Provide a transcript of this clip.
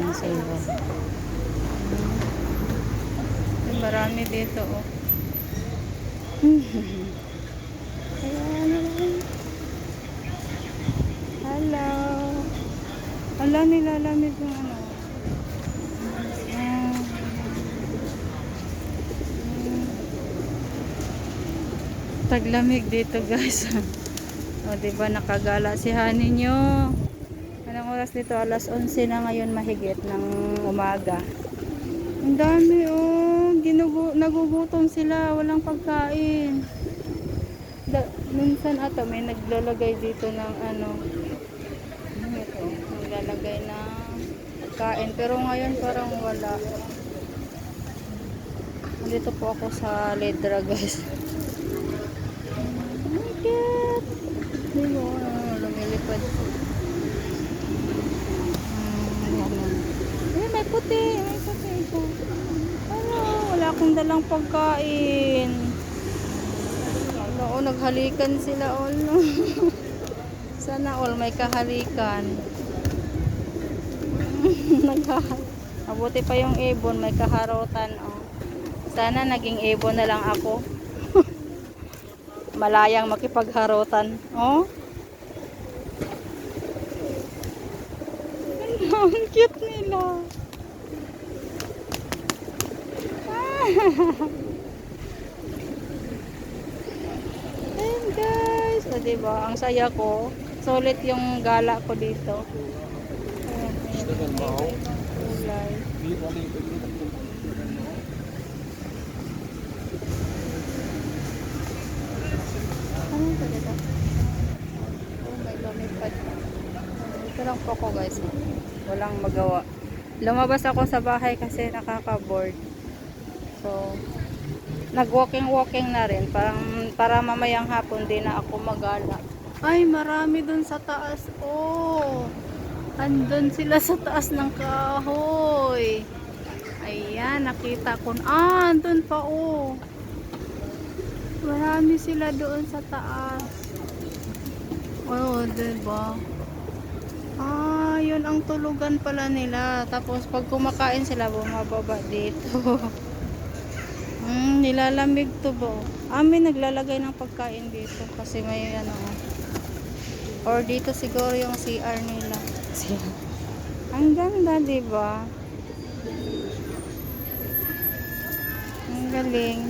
yan sa iba. Hmm. Marami dito oh. Ayan. Hello. Hala, nilalamig yung ano. Taglamig dito guys. o, diba nakagala si honey nyo. Anong oras dito? Alas 11 na ngayon mahigit ng umaga. Ang dami oh. Ginugu nagugutom sila. Walang pagkain. Da minsan ato may naglalagay dito ng ano. Ano ito? Naglalagay ng pagkain. Pero ngayon parang wala. Nandito po ako sa Ledra guys. Oh my God! Di ba? Ano, lumilipad po. Hmm, ano. Puti. May puti ito. Ano, wala akong dalang pagkain. Wala, oh, naghalikan sila all. Sana all may kahalikan. Nagha Mabuti pa yung ibon, may kaharotan. Oh. Sana naging ibon na lang ako. Malayang makipagharotan. Oh. Ang cute nila. Ayan guys. O diba, ang saya ko. Solid yung gala ko dito. Ayan, ayan. Ito lang po ko guys. Walang magawa. Lumabas ako sa bahay kasi nakaka-board. So, nag-walking-walking na rin. Parang, para mamayang hapon din na ako magala. Ay, marami dun sa taas. Oh, andun sila sa taas ng kahoy. Ayan, nakita ko. Ah, andun pa oh. Marami sila doon sa taas. Oh, diba? Ah, yun ang tulugan pala nila. Tapos pag kumakain sila, bumababa dito. Hmm, nilalamig to ba? Amin naglalagay ng pagkain dito kasi may ano. Or dito siguro yung CR nila. ang ganda, 'di ba? Ang galing.